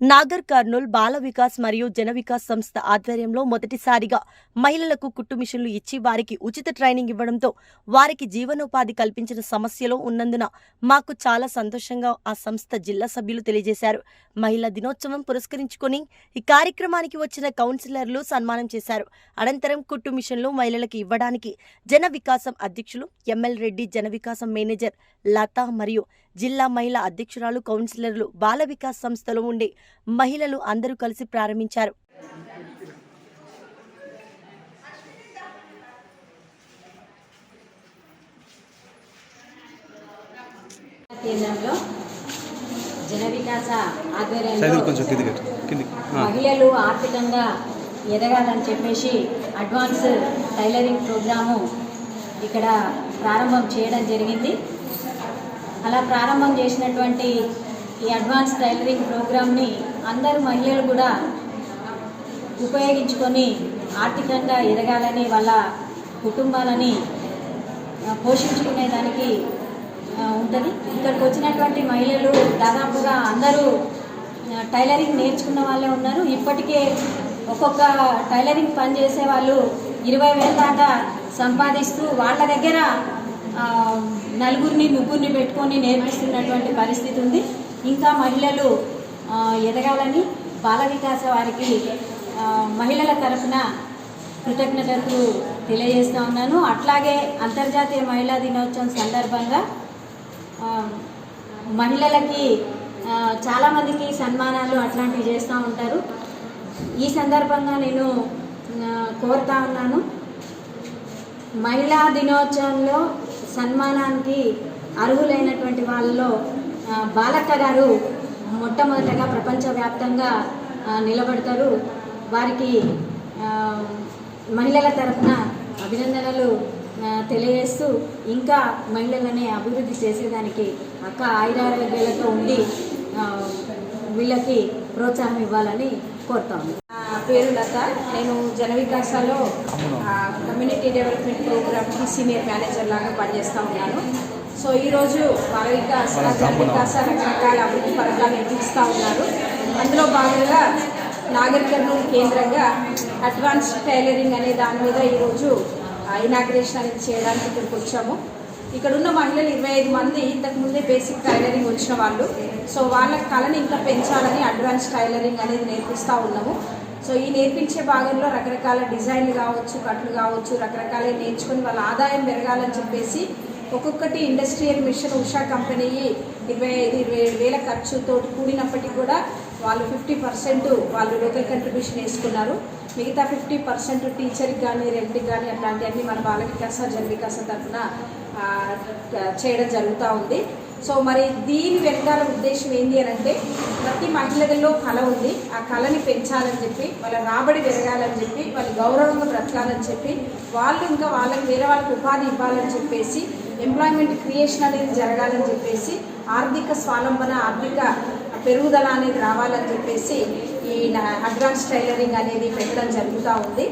నాగర్ కర్నూల్ బాల వికాస్ మరియు జన వికాస్ సంస్థ ఆధ్వర్యంలో మొదటిసారిగా మహిళలకు కుట్టు మిషన్లు ఇచ్చి వారికి ఉచిత ట్రైనింగ్ ఇవ్వడంతో వారికి జీవనోపాధి కల్పించిన సమస్యలో ఉన్నందున మాకు చాలా సంతోషంగా ఆ సంస్థ జిల్లా సభ్యులు తెలియజేశారు. మహిళా దినోత్సవం పురస్కరించుకొని ఈ కార్యక్రమానికి వచ్చిన కౌన్సిలర్లు సన్మానం చేశారు. అనంతరం కుట్టు మిషన్లు మహిళలకు ఇవ్వడానికి జన వికాసం అధ్యక్షులు ఎంఎల్ రెడ్డి జన వికాసం మేనేజర్ లతా మరియు జిల్లా మహిళా అధ్యక్షురాలు కౌన్సిలర్లు బాల వికాస్ సంస్థలో ఉండే మహిళలు అందరూ కలిసి ప్రారంభించారు కేంద్రంలో జన వికాస సైదులు ఆధ్వర్యంలో. మహిళలు ఆర్థికంగా ఎదగాలని చెప్పేసి అడ్వాన్స్ టైలరింగ్ ప్రోగ్రాము ఇక్కడ ప్రారంభం చేయడం జరిగింది అలా ప్రారంభం చేసినటువంటి ఈ అడ్వాన్స్ టైలరింగ్ ప్రోగ్రామ్ని అందరు మహిళలు కూడా ఉపయోగించుకొని ఆర్థికంగా ఎదగాలని వాళ్ళ కుటుంబాలని పోషించుకునే పోషించుకునేదానికి ఉంటుంది. ఇక్కడికి వచ్చినటువంటి మహిళలు దాదాపుగా అందరూ టైలరింగ్ నేర్చుకున్న వాళ్ళే ఉన్నారు. ఇప్పటికే ఒక్కొక్క టైలరింగ్ పని చేసే వాళ్ళు ఇరవై వేల దాకా సంపాదిస్తూ వాళ్ళ దగ్గర నలుగురిని ముగ్గురిని పెట్టుకొని నేర్పిస్తున్నటువంటి పరిస్థితి ఉంది. ఇంకా మహిళలు ఎదగాలని బాల వికాస వారికి మహిళల తరఫున కృతజ్ఞతలు తెలియజేస్తూ ఉన్నాను. అట్లాగే అంతర్జాతీయ మహిళా దినోత్సవం సందర్భంగా మహిళలకి చాలామందికి సన్మానాలు అట్లాంటివి చేస్తూ ఉంటారు. ఈ సందర్భంగా నేను కోరుతా ఉన్నాను. మహిళా దినోత్సవంలో సన్మానానికి అర్హులైనటువంటి వాళ్ళలో బాలక్క గారు మొట్టమొదటగా ప్రపంచవ్యాప్తంగా నిలబడతారు. వారికి మహిళల తరఫున అభినందనలు తెలియజేస్తూ ఇంకా మహిళలని అభివృద్ధి చేసేదానికి అక్క ఆయురారోగ్యాలతో ఉండి వీళ్ళకి ప్రోత్సాహం ఇవ్వాలని కోరుతాము పేరు లత. నేను జన వికాసాలో ఆ, కమ్యూనిటీ డెవలప్మెంట్ ప్రోగ్రామ్కి సీనియర్ మేనేజర్ లాగా పనిచేస్తూ ఉన్నాను. సో ఈరోజు బాల వికాస్ జన వికాస రకరకాల అభివృద్ధి పథకాలు నిర్వహిస్తూ ఉన్నారు. అందులో భాగంగా నాగర్ కర్నూలు కేంద్రంగా అడ్వాన్స్ టైలరింగ్ అనే దాని మీద ఈరోజు ఇనాగ్రేషన్ అనేది చేయడానికి ఇక్కడికి వచ్చాము. ఇక్కడ ఉన్న మహిళలు ఇరవై ఐదు మంది ఇంతకుముందే బేసిక్ టైలరింగ్ వచ్చిన వాళ్ళు. సో వాళ్ళ కళని ఇంకా పెంచాలని అడ్వాన్స్ టైలరింగ్ అనేది నేర్పిస్తూ ఉన్నాము. సో ఈ నేర్పించే భాగంలో రకరకాల డిజైన్లు కావచ్చు కట్లు కావచ్చు రకరకాల నేర్చుకొని వాళ్ళ ఆదాయం పెరగాలని చెప్పేసి ఒక్కొక్కటి ఇండస్ట్రియల్ మిషన్ ఉషా కంపెనీ ఇరవై ఐదు ఇరవై ఏడు వేల ఖర్చుతో కూడినప్పటికీ కూడా వాళ్ళు ఫిఫ్టీ పర్సెంట్ వాళ్ళు లోకల్ కంట్రిబ్యూషన్ వేసుకున్నారు. మిగతా ఫిఫ్టీ పర్సెంట్ టీచర్కి కానీ రెంట్కి కానీ అట్లాంటివన్నీ మన బాల వికాస జన వికాస తరఫున చేయడం జరుగుతూ ఉంది. సో మరి దీని వెనకాల ఉద్దేశం ఏంటి అని అంటే ప్రతి మహిళల్లో కళ ఉంది. ఆ కళని పెంచాలని చెప్పి వాళ్ళ రాబడి పెరగాలని చెప్పి వాళ్ళ గౌరవంగా బ్రతకాలని చెప్పి వాళ్ళు ఇంకా వాళ్ళకి వేరే వాళ్ళకి ఉపాధి ఇవ్వాలని చెప్పేసి ఎంప్లాయ్మెంట్ క్రియేషన్ అనేది జరగాలని చెప్పేసి ఆర్థిక స్వాలంబన ఆర్థిక పెరుగుదల అనేది రావాలని చెప్పేసి ఈ అడ్వాన్స్ టైలరింగ్ అనేది పెట్టడం జరుగుతూ ఉంది.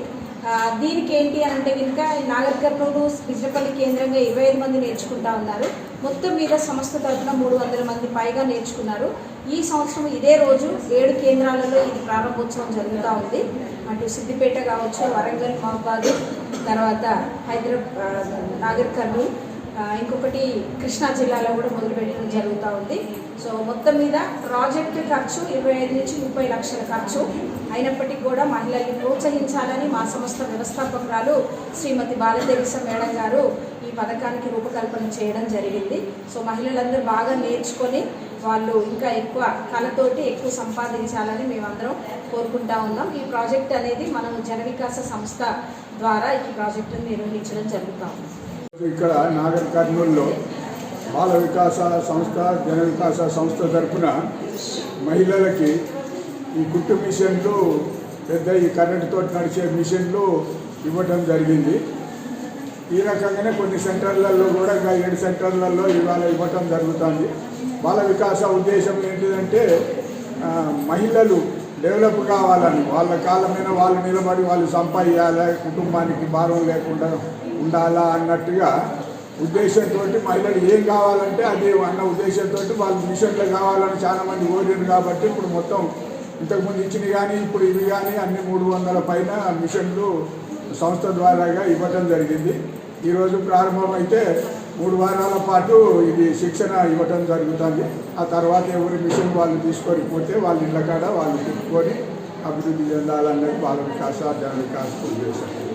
దీనికి ఏంటి అని అంటే కనుక నాగర్ కర్నూలు బిజ్రపల్లి కేంద్రంగా ఇరవై ఐదు మంది నేర్చుకుంటా ఉన్నారు. మొత్తం మీద సంస్థ తరఫున మూడు వందల మంది పైగా నేర్చుకున్నారు. ఈ సంవత్సరం ఇదే రోజు ఏడు కేంద్రాలలో ఇది ప్రారంభోత్సవం జరుగుతూ ఉంది. అటు సిద్దిపేట కావచ్చు వరంగల్ మహబాద్ తర్వాత హైదరాబాద్ నాగర్ కర్నూలు ఇంకొకటి కృష్ణా జిల్లాలో కూడా మొదలుపెట్టడం జరుగుతూ ఉంది. సో మొత్తం మీద ప్రాజెక్టు ఖర్చు ఇరవై ఐదు నుంచి ముప్పై లక్షల ఖర్చు. అయినప్పటికీ కూడా మహిళల్ని ప్రోత్సహించాలని మా సంస్థ వ్యవస్థాపకురాలు శ్రీమతి బాలదేవిస మేడం గారు ఈ పథకానికి రూపకల్పన చేయడం జరిగింది. సో మహిళలందరూ బాగా నేర్చుకొని వాళ్ళు ఇంకా ఎక్కువ కళతోటి ఎక్కువ సంపాదించాలని మేమందరం కోరుకుంటా ఉన్నాం. ఈ ప్రాజెక్ట్ అనేది మనం జన వికాస సంస్థ ద్వారా ఈ ప్రాజెక్టును నిర్వహించడం జరుగుతూ ఉంది. ఇక్కడ నాగర్ కర్నూలులో బాల వికాస సంస్థ జన వికాస సంస్థ తరఫున మహిళలకి ఈ కుట్టు మిషన్లు పెద్ద ఈ కరెంటుతో నడిచే మిషన్లు ఇవ్వటం జరిగింది. ఈ రకంగానే కొన్ని సెంటర్లలో కూడా ఇంకా ఏడు సెంటర్లలో ఇవాళ ఇవ్వటం జరుగుతుంది. బాల వికాస ఉద్దేశం ఏంటిదంటే మహిళలు డెవలప్ కావాలని వాళ్ళ కాళ్ళ మీద వాళ్ళు నిలబడి వాళ్ళు సంపాదించాలి కుటుంబానికి భారం లేకుండా ఉండాలా అన్నట్టుగా ఉద్దేశంతో మహిళలు ఏం కావాలంటే అది అన్న ఉద్దేశంతో వాళ్ళు మిషన్లు కావాలని చాలా మంది ఓడిరు కాబట్టి ఇప్పుడు మొత్తం ఇంతకుముందు ఇచ్చినవి కానీ ఇప్పుడు ఇవి కానీ అన్ని మూడు వందల పైన మిషన్లు సంస్థ ద్వారాగా ఇవ్వటం జరిగింది. ఈరోజు ప్రారంభమైతే మూడు వారాల పాటు ఇది శిక్షణ ఇవ్వటం జరుగుతుంది. ఆ తర్వాత ఎవరి మిషన్ వాళ్ళు తీసుకొని పోతే వాళ్ళ ఇళ్ళ కాడ వాళ్ళు తిప్పుకొని అభివృద్ధి చెందాలన్నది వాళ్ళకి వికాస జన వికాస చేశారు.